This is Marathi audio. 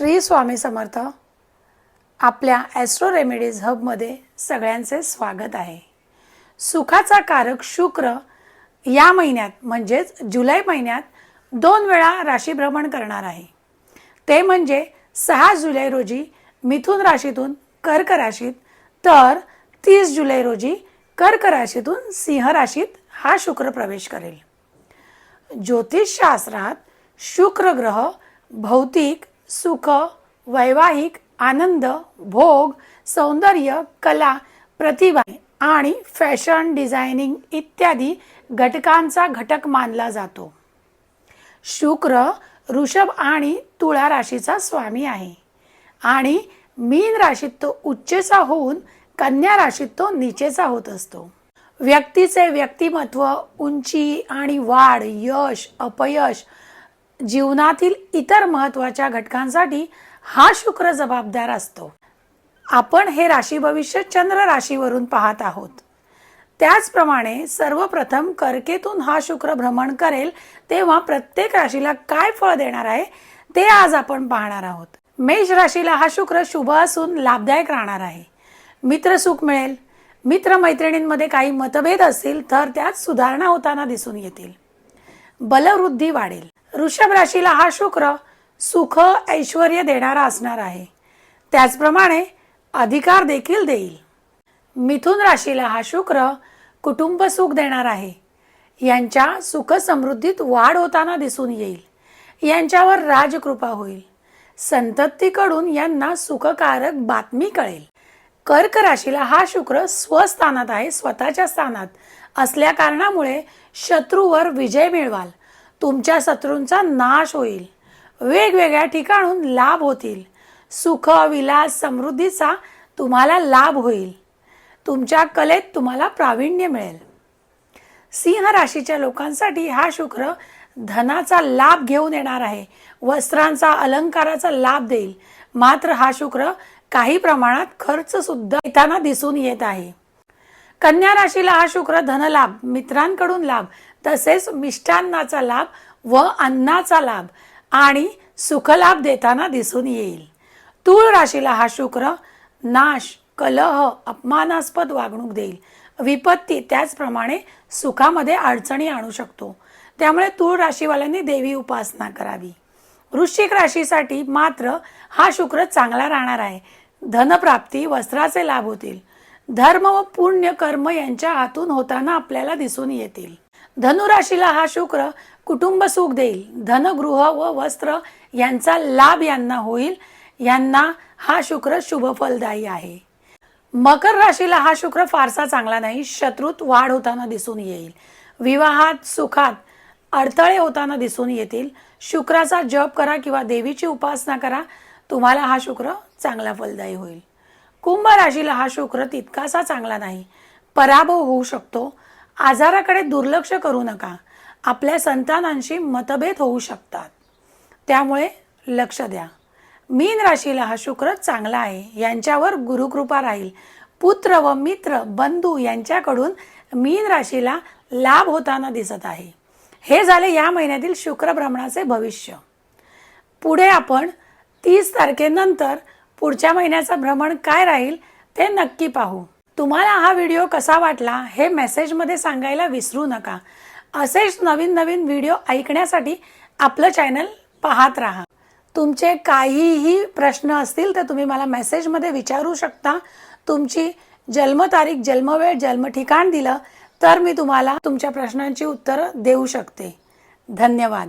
श्री स्वामी समर्थ आपल्या ॲस्ट्रो रेमेडीज हबमध्ये सगळ्यांचे स्वागत आहे. सुखाचा कारक शुक्र या महिन्यात म्हणजेच जुलै महिन्यात दोन वेळा राशीभ्रमण करणार आहे. ते म्हणजे सहा जुलै रोजी मिथुन राशीतून कर्क राशीत तर तीस जुलै रोजी कर्क राशीतून सिंह राशीत हा शुक्र प्रवेश करेल. ज्योतिषशास्त्रात शुक्र ग्रह भौतिक सुख वैवाहिक आनंद भोग सौंदर्य कला प्रतिभा आणि फॅशन डिझायनिंग इत्यादी घटकांचा घटक मानला जातो. शुक्र ऋषभ आणि तुळा राशीचा स्वामी आहे. आणि मीन राशीत तो उच्चेचा होऊन कन्या राशीत तो निचेचा होत असतो. व्यक्तीचे व्यक्तिमत्व उंची आणि वाढ यश अपयश जीवनातील इतर महत्त्वाच्या घटकांसाठी हा शुक्र जबाबदार असतो. आपण हे राशी भविष्य चंद्र राशीवरून पाहत आहोत. त्याचप्रमाणे सर्वप्रथम कर्केतून हा शुक्र भ्रमण करेल तेव्हा प्रत्येक राशीला काय फळ देणार आहे ते आज आपण पाहणार आहोत. मेष राशीला हा शुक्र शुभ असून लाभदायक राहणार आहे. मित्र सुख मिळेल. मित्रमैत्रिणींमध्ये काही मतभेद असतील तर त्यात सुधारणा होताना दिसून येतील. बलवृद्धी वाढेल. वृषभ राशीला हा शुक्र सुख ऐश्वर देणारा असणार आहे. त्याचप्रमाणे अधिकार देखील देईल. मिथुन राशीला हा शुक्र कुटुंब सुख देणार आहे. यांच्या सुख समृद्धीत वाढ होताना दिसून येईल. यांच्यावर राजकृपा होईल. संततीकडून यांना सुखकारक बातमी कळेल. कर्क राशीला हा शुक्र स्वस्थानात आहे स्वतःच्या स्थानात असल्या कारणामुळे शत्रूवर विजय मिळवाल. तुमच्या शत्रूंचा नाश होईल. वेगवेगळ्या ठिकाणून लाभ होतील. सुख विलास समृद्धीचा तुम्हाला लाभ होईल. तुमच्या कलेत तुम्हाला प्रावीण्य मिळेल. सिंह राशीच्या लोकांसाठी हा शुक्र धनाचा लाभ घेऊन येणार आहे. वस्त्रांचा अलंकाराचा लाभ देईल. मात्र हा शुक्र काही प्रमाणात खर्च सुद्धा येताना दिसून येत आहे. कन्या राशीला हा शुक्र धनलाभ मित्रांकडून लाभ तसेच मिष्टान्नाचा लाभ व अन्नाचा लाभ आणि सुखलाभ देताना दिसून येईल. तूळ राशीला हा शुक्र नाश कलह अपमानास्पद वागणूक देईल. विपत्ती त्याचप्रमाणे सुखामध्ये अडचणी आणू शकतो. त्यामुळे तूळ राशीवाल्यांनी देवी उपासना करावी. वृश्चिक राशीसाठी मात्र हा शुक्र चांगला राहणार आहे. धनप्राप्ती वस्त्राचे लाभ होतील. धर्म व पुण्य कर्म यांच्या हातून होताना आपल्याला दिसून येतील. धनुराशीला हा शुक्र कुटुंब सुख देईल. धनगृह व वस्त्र यांचा लाभ यांना होईल. यांना हा शुक्र शुभफलदायी आहे. मकर राशीला हा शुक्र फारसा चांगला नाही. शत्रुत वाढ होताना दिसून येईल. विवाहात सुखात अडथळे होताना दिसून येतील. शुक्राचा जप करा किंवा देवीची उपासना करा. तुम्हाला हा शुक्र चांगला फलदायी होईल. कुंभ राशीला हा शुक्र तितकासा चांगला नाही. पराभव होऊ शकतो. आजाराकडे दुर्लक्ष करू नका. आपल्या संतानांशी मतभेद होऊ शकतात. त्यामुळे लक्ष द्या. मीन राशीला हा शुक्र चांगला आहे. यांच्यावर गुरुकृपा राहील. पुत्र व मित्र बंधू यांच्याकडून मीन राशीला लाभ होताना दिसत आहे. हे झाले या महिन्यातील शुक्र भ्रमणाचे भविष्य. पुढे आपण तीस तारखेनंतर पुढच्या महिन्याचं भ्रमण काय राहील ते नक्की पाहू. तुम्हाला हा व्हिडिओ कसा वाटला हे मेसेजमध्ये सांगायला विसरू नका. असेच नवीन नवीन व्हिडिओ ऐकण्यासाठी आपलं चॅनल पाहत राहा. तुमचे काहीही प्रश्न असतील तर तुम्ही मला मेसेजमध्ये विचारू शकता. तुमची जन्मतारीख जन्मवेळ जन्मठिकाण दिलं तर मी तुम्हाला तुमच्या प्रश्नांची उत्तरं देऊ शकते. धन्यवाद.